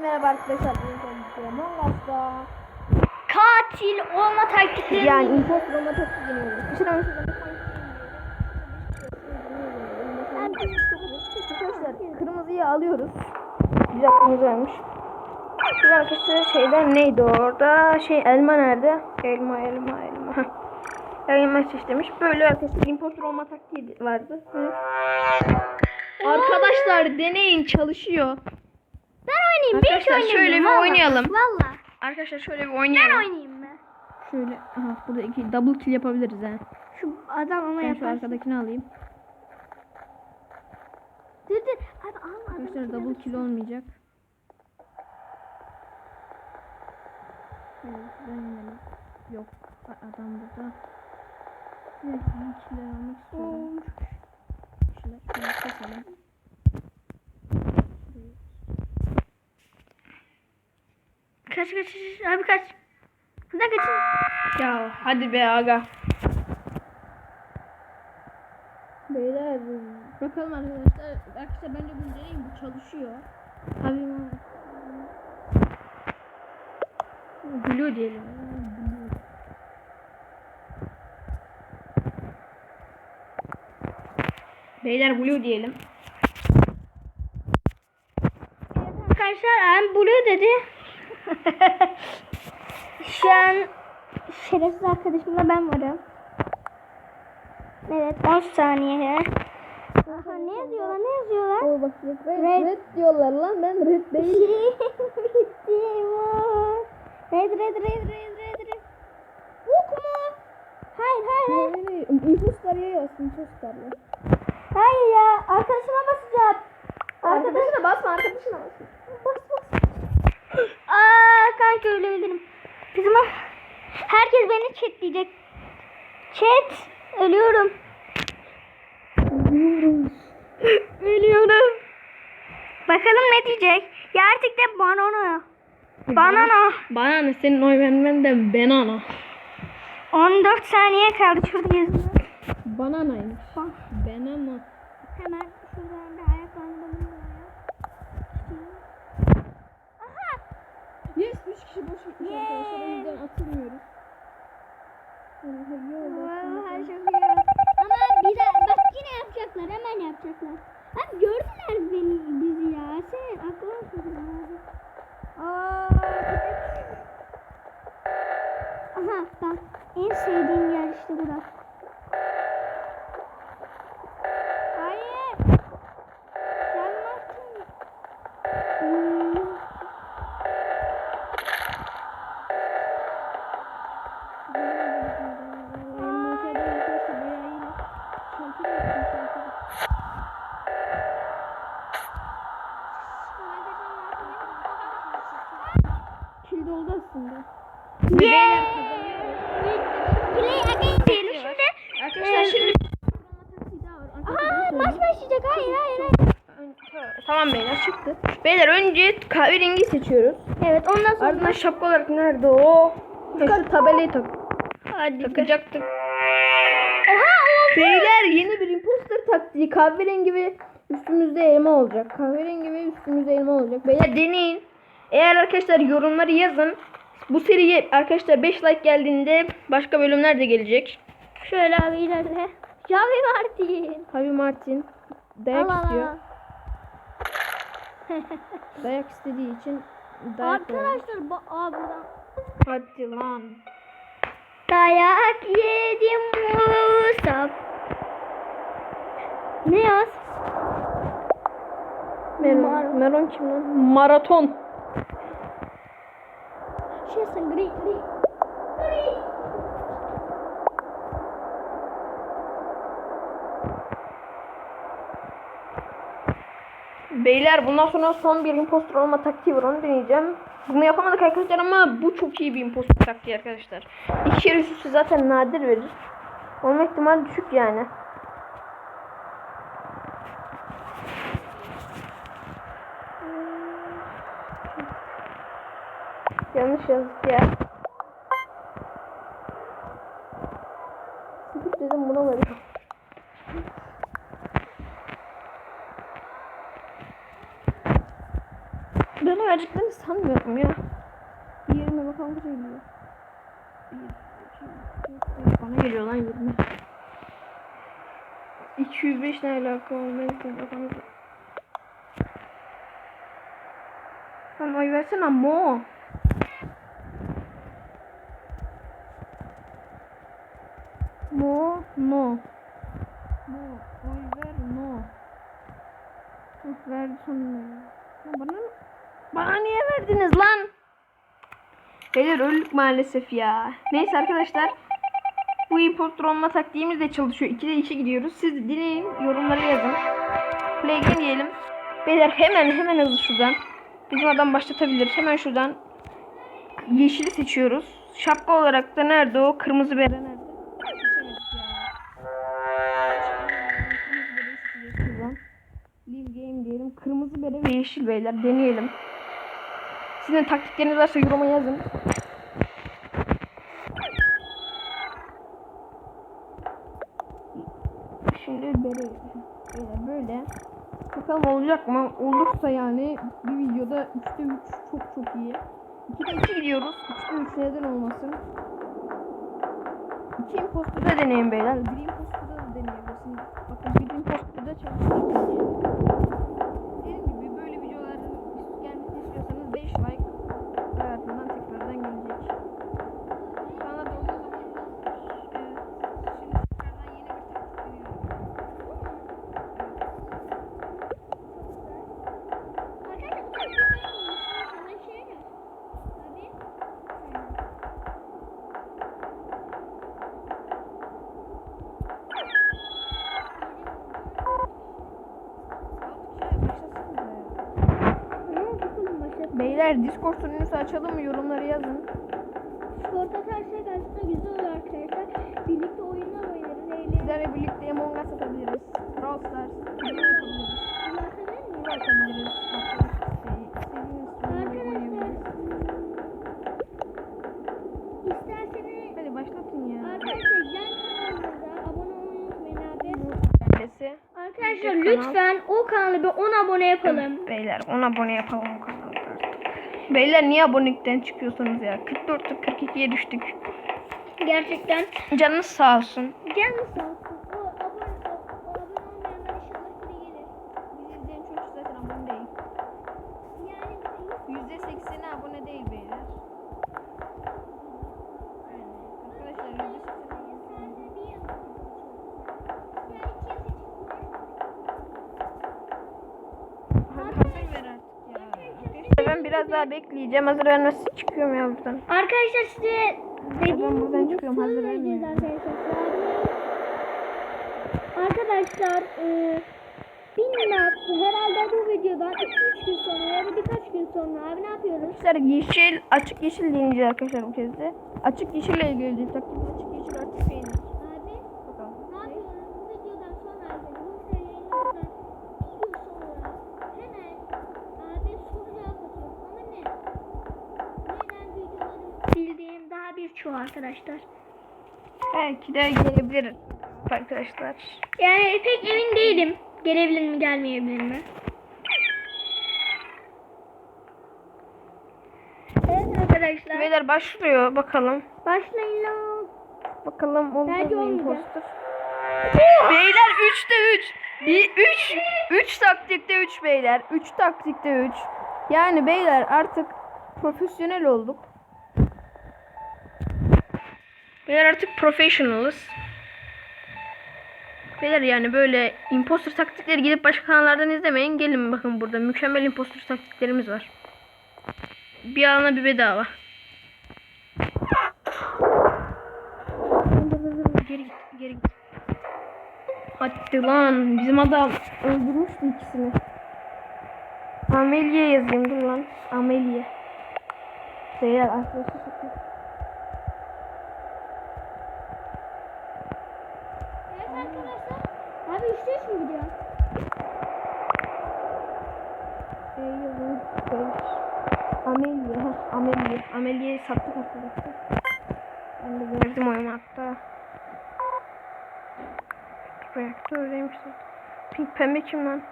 Merhaba arkadaşlar. Katil olma taktikleri. yani imposter olma deniyoruz. Şuradan şuradan Arkadaşlar kırmızıyı alıyoruz. Bir dakikamız varmış. Bir arkadaşlar şeyden neydi orada? Şey elma nerede? Elma elma elma. Elma seçmiş. Böyle arkadaşlar imposter olma taktiği vardı. Arkadaşlar deneyin çalışıyor. Ben oynayayım. Bir hiç Arkadaşlar oynayayım. şöyle bir Vallahi. oynayalım. Valla. Arkadaşlar şöyle bir Ben oynayalım. oynayayım mı? Şöyle aha burada iki double kill yapabiliriz ha. Şu adam ama Ben şu yapar. arkadakini alayım. Dur dur. Abi alma adam. Arkadaşlar double kill olmayacak. Evet, ben. Yok a- adam burada. Evet, bir killer almak istiyorum. Şöyle, şöyle keselim. Kaç kaç kaç. Abi kaç. Buradan kaçın. Ya hadi be aga. Beyler bakalım arkadaşlar. Arkadaşlar bence bunu deneyin bu çalışıyor. Abi Blue diyelim. Beyler blue diyelim. Arkadaşlar I'm blue dedi. Şu an şerefsiz arkadaşımla ben varım. Evet 10 saniye. Aha ne yazıyorlar ne yazıyorlar? O bak red, Red. red diyorlar lan ben red değil. Timur. Red red red red red red. Bok mu? Hayır hayır hayır. İmpulslar yayıyor impulslar ya. Hayır ya arkadaşıma basacağım. Arkadaşına basma arkadaşına basma. Bas bas. Kanka ölebilirim. Bizim herkes beni chat diyecek. Chat ölüyorum. Ölüyorum. Bakalım ne diyecek? Ya artık de banana. Banana. Bana ne senin oy vermen de banana. 14 saniye kaldı şurada yazıyor. Bananaymış. Banana. Hemen şuradan bir ayaklandım. Aha. Yes 3 gitmiş Yes. arkadaşlar. O yüzden atılmıyoruz. Çok iyi. Ama bir daha bak yine yapacaklar. Hemen yapacaklar. Abi gördüler beni bizi ya. Sen aklına sokun abi. Aa, Aha bak en sevdiğim yer işte burası. Tamam beyler çıktı. Beyler önce kahverengi seçiyoruz. Evet ondan sonra. Ardından şapka olarak nerede o? Şu tabelayı tak Hadi. takacaktık. Oha oldu. Beyler yeni bir imposter taktiği. Kahverengi ve üstümüzde elma olacak. Kahverengi ve üstümüzde elma olacak. Beyler deneyin. Eğer arkadaşlar yorumları yazın. Bu seriye arkadaşlar 5 like geldiğinde başka bölümler de gelecek. Şöyle abi ilerle. Javi Martin. Harvey Martin dayak Al, al, istiyor. al. Dayak istediği için dayak. Arkadaşlar ba Aa, buradan. Hadi lan. Dayak yedim Musab. Ne yaz? Meron, Meron kim lan? Maraton. Şeysin gri gri. Gri. Beyler bundan sonra son bir impostor olma taktiği var onu deneyeceğim. Bunu yapamadık arkadaşlar ama bu çok iyi bir impostor taktiği arkadaşlar. İki kere üst üste zaten nadir verir. Olma ihtimali düşük yani. Yanlış yazdık ya. Sanmıyorum ya. Yerine bakalım kaç geliyor. Bana geliyor lan 20. 205 ne alaka olmayı bakalım. Sen oy versene mo. Mo no. Mo oy ver no. Hah, verdi sonunda ya. Ya bana bana niye verdiniz lan? Beyler öldük maalesef ya. Neyse arkadaşlar. Bu impostor olma taktiğimiz de çalışıyor. 2'de 2 gidiyoruz. Siz de dinleyin. Yorumlara yazın. Play game diyelim. Beyler hemen hemen hızlı şuradan. Bizim adam başlatabilir. Hemen şuradan yeşili seçiyoruz. Şapka olarak da nerede o? Kırmızı bere nerede? Kırmızı game diyelim. Kırmızı bere ve yeşil beyler. Deneyelim. Sizin taktikleriniz varsa yoruma yazın. Şimdi bere böyle böyle. Bakalım olacak mı? Olursa yani bir videoda 3'te 3 çok çok iyi. 2'de 2 gidiyoruz. 3'te 3 neden olmasın? 2 imposter'da deneyin beyler. 1 imposter'da da deneyebilirsiniz. Bakın 1 imposter'da çalışıyor. Dediğim gibi böyle videoların gelmesini istiyorsanız 5 like hayatından tekrardan gelecek. Bana da olduğu zaman evet. Şimdi tekrardan yeni bir taktik veriyorum. Arkadaşlar bu kadar güzel olmuş. Sana şey gel. Abi. Ne oldu bakalım başlat. Beyler Discord sunucusu açalım mı? Yorumları yazın. Sporta karşı karşısında güzel olur arkadaşlar. Birlikte oyunlar oynarız. Eğleniriz. Sizlerle birlikte Among Us atabiliriz. Brawl Stars. Ne yapabiliriz? Ne oyunları oynayabiliriz. İsterseniz Hadi başlatın ya. arkadaşlar yan kanalımıza abone olmayı unutmayın abi. Arkadaşlar lütfen o kanalı bir 10 abone yapalım. Beyler 10 abone yapalım. Beyler niye abonelikten çıkıyorsunuz ya? 44'te 42'ye düştük. Gerçekten. Canınız sağ olsun. Canlı sağ olsun. O abone, o, o abone olmayanlar inşallah biri gelir. Bizi izleyen çocuk zaten abone değil. Yani %80'i abone değil beyler. Yani arkadaşlar %80'i sadece bir yıl Yani iki yıl Hadi hazır ver artık ya. Arkadaşlar ben biraz daha bekleyeceğim. Hazır vermesi çıkıyorum ya buradan. Arkadaşlar size dediğim buradan gibi çıkıyorum, hazır vermiyorum. arkadaşlar. Arkadaşlar e, bilmem herhalde bu videodan 2-3 gün sonra ya da birkaç gün sonra abi ne yapıyoruz? Arkadaşlar yeşil, açık yeşil deneyeceğiz arkadaşlar bu kez de. Açık yeşille ilgili. Taktik açık yeşil artık peynir. Abi Bakalım. ne yapıyoruz? Bu videodan sonra arkadaşlar bu seriyelerden bir gün sonra hemen abi soru cevap atıyoruz. Ama ne? Neden videoları sildiğim daha birçoğu arkadaşlar. Belki de gelebilir arkadaşlar. Yani pek emin değilim. Gelebilir mi gelmeyebilir mi? Evet arkadaşlar. Beyler başlıyor bakalım. Başlayın lan. Bakalım oldu mu imposter? Beyler 3'te 3. Bir 3 3 taktikte 3 beyler. 3 taktikte 3. Yani beyler artık profesyonel olduk. Beyler artık professionalız. Beyler yani böyle imposter taktikleri gidip başka kanallardan izlemeyin. Gelin bakın burada mükemmel imposter taktiklerimiz var. Bir alana bir bedava. Geri git, geri git. Hadi lan, bizim adam öldürmüştü ikisini. Amelie yazayım dur lan. Amelie. Beyler arkadaşlar sakın. Evet arkadaşlar. Abi 3'te 3 mü gidiyor? Şey yazayım. Beyler. Amelie. Amelie'yi sattık arkadaşlar. Ben de verdim oyunu hatta. Reaktördeymiş zaten. Pink pembe kim lan?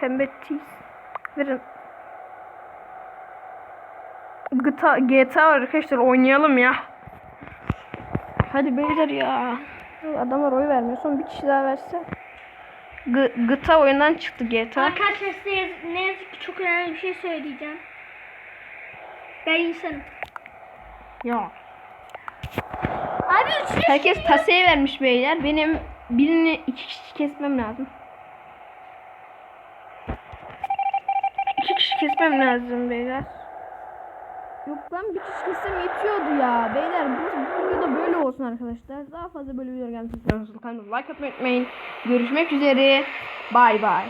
Pembe tease. Verin. GTA, GTA arkadaşlar oynayalım ya. Hadi beyler ya. Adamlar oy vermiyor. Son bir kişi daha verse. G GTA oyundan çıktı GTA. Arkadaşlar size ne yazık ki çok önemli bir şey söyleyeceğim. Ben insanım. Ya. Abi üçlü Herkes taseye vermiş beyler. Benim birini iki kişi kesmem lazım. İki kişi kesmem lazım beyler. Yok lan bir kişi kessem yetiyordu ya. Beyler bu, bu videoda böyle olsun arkadaşlar. Daha fazla böyle video gelmesini istiyorsanız like atmayı unutmayın. Görüşmek üzere. Bay bay.